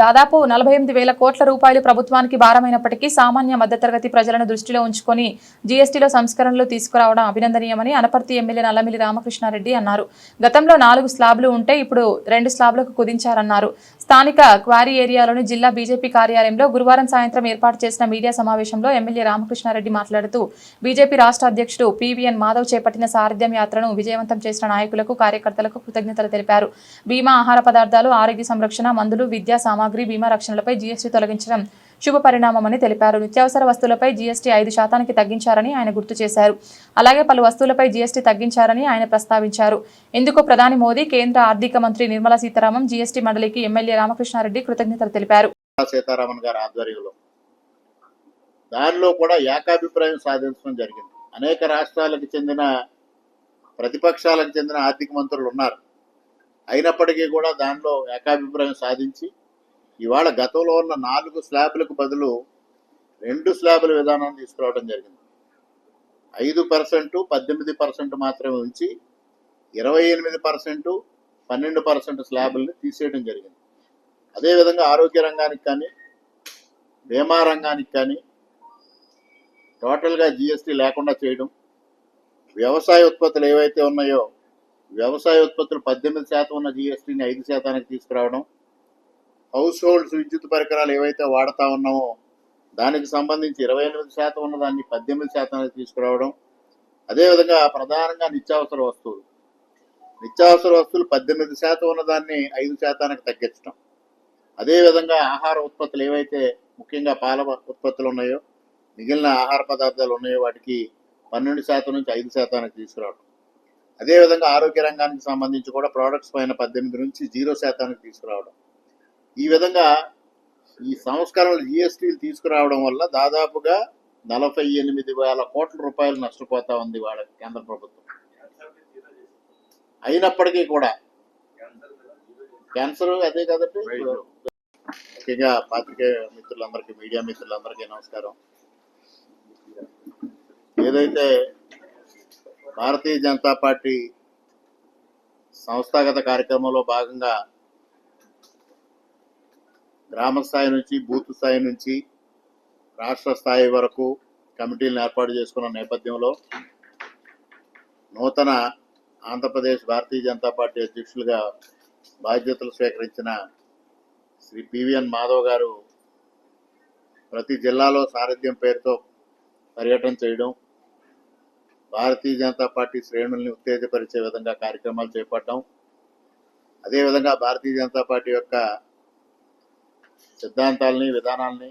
దాదాపు నలభై ఎనిమిది వేల కోట్ల రూపాయలు ప్రభుత్వానికి భారమైనప్పటికీ సామాన్య మధ్యతరగతి ప్రజలను దృష్టిలో ఉంచుకొని జీఎస్టీలో సంస్కరణలు తీసుకురావడం అభినందనీయమని అనపర్తి ఎమ్మెల్యే నల్లమిలి రామకృష్ణారెడ్డి అన్నారు. గతంలో నాలుగు స్లాబ్లు ఉంటే ఇప్పుడు రెండు స్లాబ్లకు కుదించారన్నారు. స్థానిక క్వారీ ఏరియాలోని జిల్లా బీజేపీ కార్యాలయంలో గురువారం సాయంత్రం ఏర్పాటు చేసిన మీడియా సమావేశంలో ఎమ్మెల్యే రామకృష్ణారెడ్డి మాట్లాడుతూ బీజేపీ రాష్ట్ర అధ్యక్షుడు పీవీఎన్ మాధవ్ చేపట్టిన సారథ్యం యాత్రను విజయవంతం చేసిన నాయకులకు కార్యకర్తలకు కృతజ్ఞతలు తెలిపారు. బీమా ఆహార పదార్థాలు ఆరోగ్య సంరక్షణ మందులు విద్యా సామాగ్రి బీమా రక్షణలపై జీఎస్టీ తొలగించడం శుభ పరిణామమని తెలిపారు. నిత్యావసర వస్తువులపై జీఎస్టీ ఐదు శాతానికి తగ్గించారని ఆయన గుర్తు చేశారు. అలాగే పలు వస్తువులపై జీఎస్టీ తగ్గించారని ఆయన ప్రస్తావించారు. ఇందుకు ప్రధాని మోదీ కేంద్ర ఆర్థిక మంత్రి నిర్మలా సీతారామన్ జీఎస్టీ మండలికి ఎమ్మెల్యే రామకృష్ణారెడ్డి కృతజ్ఞతలు తెలిపారు. సీతారామన్ గారి ఆధ్వర్యంలో దానిలో కూడా ఏకాభిప్రాయం సాధించడం జరిగింది. అనేక రాష్ట్రాలకు చెందిన ప్రతిపక్షాలకు చెందిన ఆర్థిక మంత్రులు ఉన్నారు. అయినప్పటికీ కూడా దానిలో ఏకాభిప్రాయం సాధించి ఇవాళ గతంలో ఉన్న నాలుగు స్లాబ్లకు బదులు రెండు స్లాబుల విధానాన్ని తీసుకురావడం జరిగింది. ఐదు పర్సెంట్ పద్దెనిమిది పర్సెంట్ మాత్రమే ఉంచి ఇరవై ఎనిమిది పర్సెంట్ పన్నెండు పర్సెంట్ స్లాబుల్ని తీసేయడం జరిగింది. అదేవిధంగా ఆరోగ్య రంగానికి కానీ బీమా రంగానికి కానీ టోటల్గా జిఎస్టీ లేకుండా చేయడం వ్యవసాయ ఉత్పత్తులు ఏవైతే ఉన్నాయో వ్యవసాయ ఉత్పత్తులు పద్దెనిమిది శాతం ఉన్న జిఎస్టీని ఐదు శాతానికి తీసుకురావడం హౌస్ హోల్డ్స్ విద్యుత్ పరికరాలు ఏవైతే వాడుతూ ఉన్నామో దానికి సంబంధించి ఇరవై ఎనిమిది శాతం ఉన్న దాన్ని పద్దెనిమిది శాతానికి తీసుకురావడం అదేవిధంగా ప్రధానంగా నిత్యావసర వస్తువులు. నిత్యావసర వస్తువులు పద్దెనిమిది శాతం ఉన్న దాన్ని ఐదు శాతానికి తగ్గించడం. అదేవిధంగా ఆహార ఉత్పత్తులు ఏవైతే ముఖ్యంగా పాల ఉత్పత్తులు ఉన్నాయో మిగిలిన ఆహార పదార్థాలు ఉన్నాయో వాటికి పన్నెండు శాతం నుంచి ఐదు శాతానికి తీసుకురావడం. అదేవిధంగా ఆరోగ్య రంగానికి సంబంధించి కూడా ప్రోడక్ట్స్ పైన పద్దెనిమిది నుంచి జీరో శాతానికి తీసుకురావడం. ఈ విధంగా ఈ సంస్కరణలు జిఎస్టీలు తీసుకురావడం వల్ల దాదాపుగా నలభై ఎనిమిది వేల కోట్ల రూపాయలు నష్టపోతా ఉంది వాళ్ళ కేంద్ర ప్రభుత్వం. అయినప్పటికీ కూడా క్యాన్సర్ అదే కదండి? ముఖ్యంగా పాత్రికేయ మిత్రులందరికీ మీడియా మిత్రులందరికీ నమస్కారం. ఏదైతే భారతీయ జనతా పార్టీ సంస్థాగత కార్యక్రమంలో భాగంగా గ్రామ స్థాయి నుంచి బూత్ స్థాయి నుంచి రాష్ట్ర స్థాయి వరకు కమిటీలను ఏర్పాటు చేసుకున్న నేపథ్యంలో నూతన ఆంధ్రప్రదేశ్ భారతీయ జనతా పార్టీ అధ్యక్షులుగా బాధ్యతలు స్వీకరించిన శ్రీ పివిఎన్ మాధవ్ గారు ప్రతి జిల్లాలో సారథ్యం పేరుతో పర్యటన చేయడం భారతీయ జనతా పార్టీ శ్రేణుల్ని ఉత్తేజపరిచే విధంగా కార్యక్రమాలు చేపట్టడం అదేవిధంగా భారతీయ జనతా పార్టీ యొక్క సిద్ధాంతాలని విధానాలని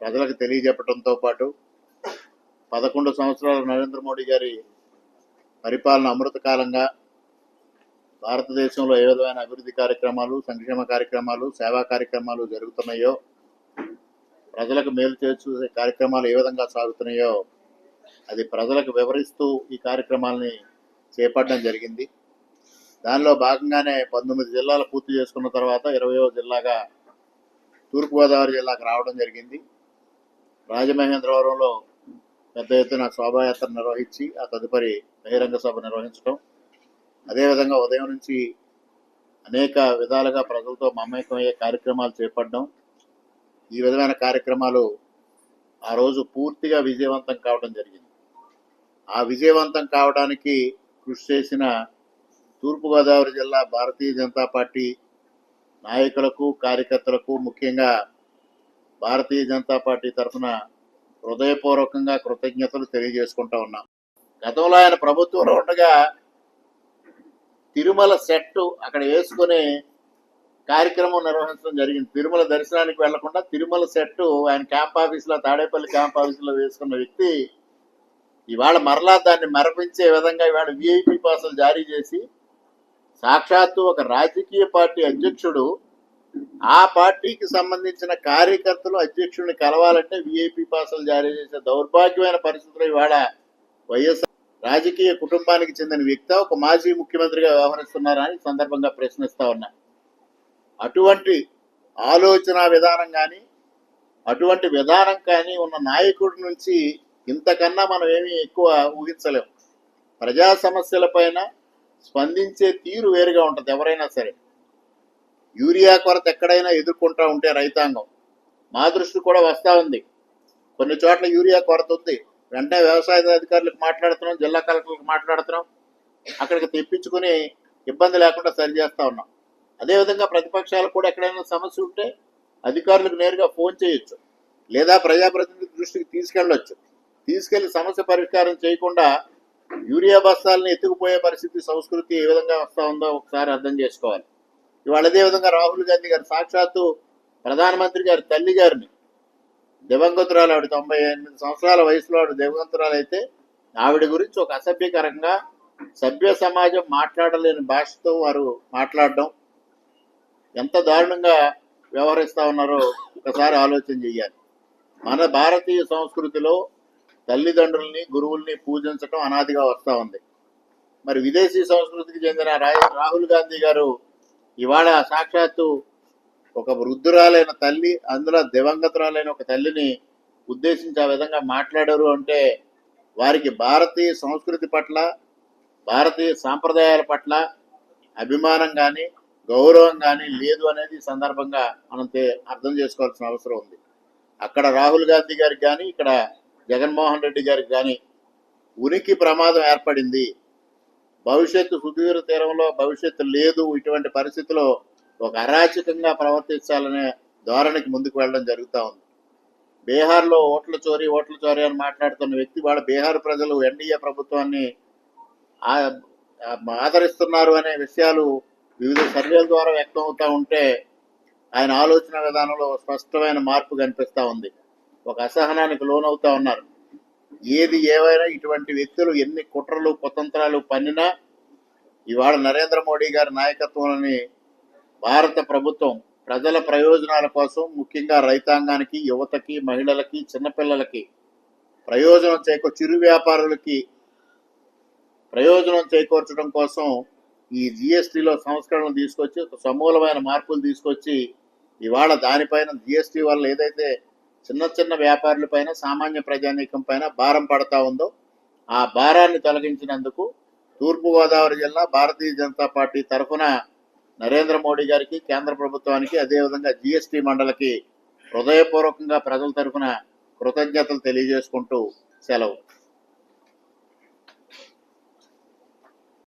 ప్రజలకు తెలియజెప్పడంతో పాటు పదకొండు సంవత్సరాల నరేంద్ర మోడీ గారి పరిపాలన అమృతకాలంగా భారతదేశంలో ఏ విధమైన అభివృద్ధి కార్యక్రమాలు సంక్షేమ కార్యక్రమాలు సేవా కార్యక్రమాలు జరుగుతున్నాయో ప్రజలకు మేలు చేసే కార్యక్రమాలు ఏ విధంగా సాగుతున్నాయో అది ప్రజలకు వివరిస్తూ ఈ కార్యక్రమాలని చేపట్టడం జరిగింది. దానిలో భాగంగానే పంతొమ్మిది జిల్లాలు పూర్తి చేసుకున్న తర్వాత ఇరవయో జిల్లాగా తూర్పుగోదావరి జిల్లాకు రావడం జరిగింది. రాజమహేంద్రవరంలో పెద్ద ఎత్తున శోభాయాత్ర నిర్వహించి ఆ తదుపరి బహిరంగ సభ నిర్వహించడం. అదేవిధంగా ఉదయం నుంచి అనేక విధాలుగా ప్రజలతో మమేకమయ్యే కార్యక్రమాలు చేపట్టడం. ఈ విధమైన కార్యక్రమాలు ఆ రోజు పూర్తిగా విజయవంతం కావడం జరిగింది. ఆ విజయవంతం కావడానికి కృషి చేసిన తూర్పుగోదావరి జిల్లా భారతీయ జనతా పార్టీ నాయకులకు కార్యకర్తలకు ముఖ్యంగా భారతీయ జనతా పార్టీ తరఫున హృదయపూర్వకంగా కృతజ్ఞతలు తెలియజేసుకుంటా ఉన్నాం. గతంలో ఆయన ప్రభుత్వంలో ఉండగా తిరుమల సెట్ అక్కడ వేసుకుని కార్యక్రమం నిర్వహించడం జరిగింది. తిరుమల దర్శనానికి వెళ్ళకుండా తిరుమల సెట్ ఆయన క్యాంప్ ఆఫీసులో తాడేపల్లి క్యాంప్ ఆఫీసులో వేసుకున్న వ్యక్తి ఇవాళ మరలా దాన్ని మరపించే విధంగా ఇవాళ విఐపి పాసులు జారీ చేసి సాక్షాత్తు ఒక రాజకీయ పార్టీ అధ్యక్షుడు ఆ పార్టీకి సంబంధించిన కార్యకర్తలు అధ్యక్షుడిని కలవాలంటే విఐపి పాసులు జారీ చేసే దౌర్భాగ్యమైన పరిస్థితులు ఇవాళ వైఎస్ఆర్ రాజకీయ కుటుంబానికి చెందిన వ్యక్తి ఒక మాజీ ముఖ్యమంత్రిగా వ్యవహరిస్తున్నారని సందర్భంగా ప్రశ్నిస్తా ఉన్నా. అటువంటి ఆలోచన విధానం కానీ అటువంటి విధానం కానీ ఉన్న నాయకుడి నుంచి ఇంతకన్నా మనం ఏమీ ఎక్కువ ఊహించలేము ప్రజా సమస్యలపైన స్పందించే తీరు వేరుగా ఉంటుంది ఎవరైనా సరే. యూరియా కొరత ఎక్కడైనా ఎదుర్కొంటా ఉంటే రైతాంగం. మా దృష్టి కూడా వస్తూ ఉంది. కొన్ని చోట్ల యూరియా కొరత ఉంది. వెంటనే వ్యవసాయ అధికారులకు మాట్లాడుతున్నాం జిల్లా కలెక్టర్లకు మాట్లాడుతున్నాం. అక్కడికి తెప్పించుకుని ఇబ్బంది లేకుండా సరి చేస్తూ ఉన్నాం. అదేవిధంగా ప్రతిపక్షాలు కూడా ఎక్కడైనా సమస్య ఉంటే అధికారులకు నేరుగా ఫోన్ చేయొచ్చు. లేదా ప్రజాప్రతినిధి దృష్టికి తీసుకెళ్ళొచ్చు. తీసుకెళ్ళి సమస్య పరిష్కారం చేయకుండా యూరియా బస్తాలను ఎత్తుకుపోయే పరిస్థితి సంస్కృతి ఏ విధంగా వస్తూ ఉందో ఒకసారి అర్థం చేసుకోవాలి. ఇవాళ అదే విధంగా రాహుల్ గాంధీ గారు సాక్షాత్తు ప్రధానమంత్రి గారి తల్లి గారిని దివంగతురాలు ఆవిడ తొంభై ఎనిమిది సంవత్సరాల వయసులో ఆవిడ దివంగతురాలు అయితే ఆవిడ గురించి ఒక అసభ్యకరంగా సభ్య సమాజం మాట్లాడలేని భాషతో వారు మాట్లాడడం ఎంత దారుణంగా వ్యవహరిస్తా ఉన్నారో ఒకసారి ఆలోచన చెయ్యాలి. మన భారతీయ సంస్కృతిలో తల్లిదండ్రుల్ని గురువుల్ని పూజించడం అనాదిగా వస్తూ ఉంది. మరి విదేశీ సంస్కృతికి చెందిన రాహుల్ గాంధీ గారు ఇవాళ సాక్షాత్తు ఒక వృద్ధురాలైన తల్లి అందులో దివంగతురాలైన ఒక తల్లిని ఉద్దేశించి ఆ విధంగా మాట్లాడారు అంటే వారికి భారతీయ సంస్కృతి పట్ల భారతీయ సాంప్రదాయాల పట్ల అభిమానం కానీ గౌరవం కానీ లేదు అనేది సందర్భంగా మనం అర్థం చేసుకోవాల్సిన అవసరం ఉంది. అక్కడ రాహుల్ గాంధీ గారికి కానీ ఇక్కడ జగన్మోహన్ రెడ్డి గారికి కానీ ఉనికి ప్రమాదం ఏర్పడింది. భవిష్యత్తు సుదూర తీరంలో భవిష్యత్తు లేదు ఇటువంటి పరిస్థితిలో ఒక అరాచకంగా ప్రవర్తించాలనే ధోరణికి ముందుకు వెళ్ళడం జరుగుతూ ఉంది. బీహార్లో ఓట్ల చోరీ ఓట్ల చోరీ అని మాట్లాడుతున్న వ్యక్తి వాళ్ళ బీహార్ ప్రజలు ఎన్డీఏ ప్రభుత్వాన్ని ఆదరిస్తున్నారు అనే విషయాలు వివిధ సర్వేల ద్వారా వ్యక్తం అవుతూ ఉంటే ఆయన ఆలోచన విధానంలో స్పష్టమైన మార్పు కనిపిస్తూ ఉంది. ఒక అసహనానికి లోనవుతా ఉన్నారు. ఏది ఏవైనా ఇటువంటి వ్యక్తులు ఎన్ని కుట్రలు కుతంత్రాలు పన్నినా ఇవాళ నరేంద్ర మోడీ గారి నాయకత్వంలోని భారత ప్రభుత్వం ప్రజల ప్రయోజనాల కోసం ముఖ్యంగా రైతాంగానికి యువతకి మహిళలకి చిన్నపిల్లలకి ప్రయోజనం చేకూ చిరు వ్యాపారులకి ప్రయోజనం చేకూర్చడం కోసం ఈ జిఎస్టిలో సంస్కరణలు తీసుకొచ్చి ఒక సమూలమైన మార్పులు తీసుకొచ్చి ఇవాళ దానిపైన జిఎస్టి వల్ల ఏదైతే చిన్న చిన్న వ్యాపారుల పైన సామాన్య ప్రజానీకం పైన భారం పడతా ఉందో ఆ భారాన్ని తొలగించినందుకు తూర్పుగోదావరి జిల్లా భారతీయ జనతా పార్టీ తరఫున నరేంద్ర మోడీ గారికి కేంద్ర ప్రభుత్వానికి అదేవిధంగా జిఎస్టీ మండలికి హృదయపూర్వకంగా ప్రజల తరఫున కృతజ్ఞతలు తెలియజేసుకుంటూ సెలవు.